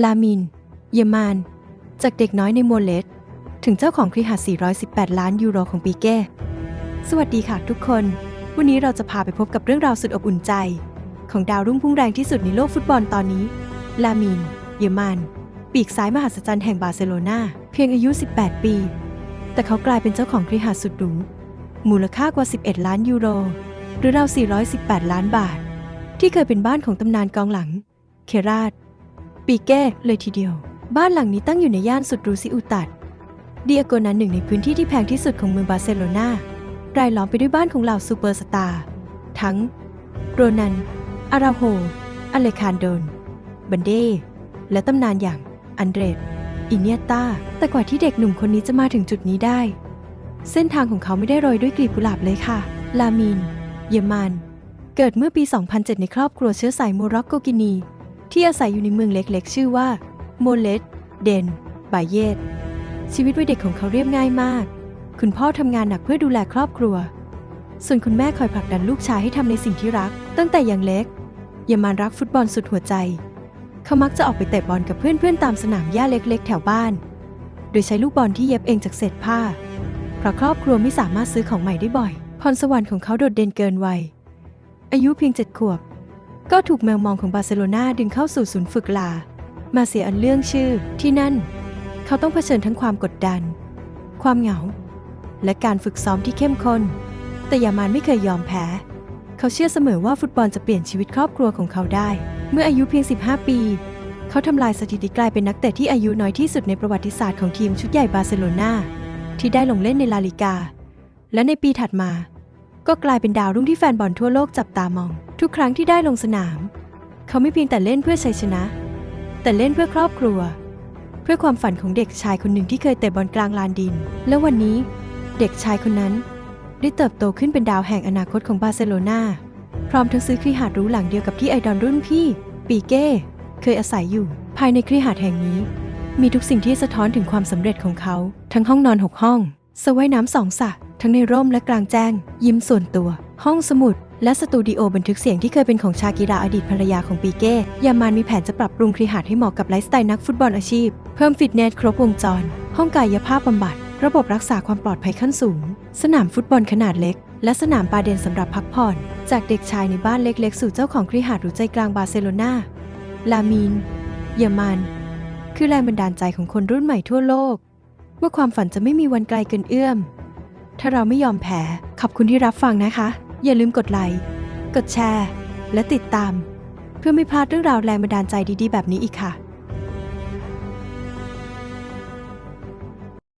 ลามิน เยมาน จากเด็กน้อยในโมเลสถึงเจ้าของคริหัส418 ล้านยูโรของปีเก้ สวัสดีค่ะทุกคน วันนี้เราจะพาไปพบกับเรื่องราวสุดอบอุ่นใจ ของดาวรุ่งพุ่งแรงที่สุดในโลกฟุตบอลตอนนี้ ลามิน เยมันปีกซ้ายมหัศจรรย์แห่งบาร์เซโลนาเพียงอายุ 18 ปี แต่เขากลายเป็นเจ้าของคริหัสสุดหรูมูลค่ากว่า 11 ล้านยูโร หรือราว418 ล้านบาท ที่เคยเป็นบ้านของตำนานกองหลัง เคราด ปีเก้เลยทีเดียว บ้านหลังนี้ตั้งอยู่ในย่านสุดรูซิอุตัดเดียโกนั้นหนึ่งในพื้นที่ที่แพงที่สุดของเมืองบาร์เซโลนารายล้อมไปด้วยบ้านของเหล่าซูเปอร์สตาร์ทั้ง โรนัน อาราโฮ อเลคานโดน บันเด และตำนานอย่างอันเดรดอิเนียต้าแต่กว่าที่เด็กหนุ่มคนนี้จะมาถึงจุดนี้ได้ เส้นทางของเขาไม่ได้โรยด้วยกลีบกุหลาบเลยค่ะ ลามิน เยมัน เกิดเมื่อปี 2007 ในครอบครัวเชื้อสายโมร็อกโกกินี ที่อาศัยอยู่ในเมืองเล็กๆ ชื่อว่าโมเลสเดน บาเยต ชีวิตวัยเด็กของเขาเรียบง่ายมาก คุณพ่อทำงานหนักเพื่อดูแลครอบครัว ส่วนคุณแม่คอยผลักดันลูกชายให้ทำในสิ่งที่รัก ตั้งแต่ยังเล็กยามานรักฟุตบอลสุดหัวใจ เขามักจะออกไปเตะบอลกับเพื่อนๆ ตามสนามหญ้าเล็กๆ แถวบ้าน โดยใช้ลูกบอลที่เย็บเองจากเศษผ้า เพราะครอบครัวไม่สามารถซื้อของใหม่ได้บ่อย พรสวรรค์ของเขาโดดเด่นเกินวัย อายุเพียงเจ็ดขวบ ก็ถูกแมวมองของบาร์เซโลนาดึงเข้าสู่ศูนย์ฝึกลา มาเสียอันเรื่องชื่อที่นั่น เขาต้องเผชิญทั้งความกดดัน ความเหงา และการฝึกซ้อมที่เข้มข้น แต่ยามานไม่เคยยอมแพ้ เขาเชื่อเสมอว่าฟุตบอลจะเปลี่ยนชีวิตครอบครัวของเขาได้ เมื่ออายุเพียง 15 ปี เขาทำลายสถิติกลายเป็นนักเตะที่อายุน้อยที่สุดในประวัติศาสตร์ของทีมชุดใหญ่บาร์เซโลนาที่ได้ลงเล่นในลาลิกา และในปีถัดมา ก็กลายเป็นดาวรุ่งที่แฟนบอลทั่วโลกจับตามอง ทุกครั้งที่ได้ลงสนาม เขาไม่เพียงแต่เล่นเพื่อชัยชนะ แต่เล่นเพื่อครอบครัว เพื่อความฝันของเด็กชายคนหนึ่งที่เคยเตะบอลกลางลานดิน และวันนี้เด็กชายคนนั้นได้เติบโตขึ้นเป็นดาวแห่งอนาคตของบาร์เซโลนาพร้อมทั้งซื้อคฤหาสน์หรูหลังเดียวกับที่ไอดอลรุ่นพี่ ปีเก้เคยอาศัยอยู่ ภายในคฤหาสน์แห่งนี้ มีทุกสิ่งที่สะท้อนถึงความสำเร็จของเขา ทั้งห้องนอนหกห้องสระว่ายน้ำสองสระทั้งในร่มและกลางแจ้ง ยิ้มส่วนตัว ห้องสมุด และสตูดิโอบันทึกเสียงที่เคยเป็นของชากิราอดีตภรรยาของปีเก้ยามานมีแผนจะปรับปรุงคฤหาสน์ให้เหมาะกับไลฟ์สไตล์นักฟุตบอลอาชีพ เพิ่มฟิตเนสครบวงจร ห้องกายภาพบำบัด ระบบรักษาความปลอดภัยขั้นสูง สนามฟุตบอลขนาดเล็ก และสนามปาเดนสำหรับพักผ่อน จากเด็กชายในบ้านเล็ก ๆ สู่เจ้าของคฤหาสน์หรูใจกลางบาร์เซโลนาลามีนเยอรมันคือแรงบันดาลใจของคนรุ่นใหม่ทั่วโลก ว่าความฝันจะไม่มีวันไกลเกินเอื้อม ถ้าเราไม่ยอมแพ้ ขอบคุณที่รับฟังนะคะ อย่าลืมกดไลค์ กดแชร์ และติดตาม เพื่อไม่พลาดเรื่องราวแรงบันดาลใจดีๆ แบบนี้อีกค่ะ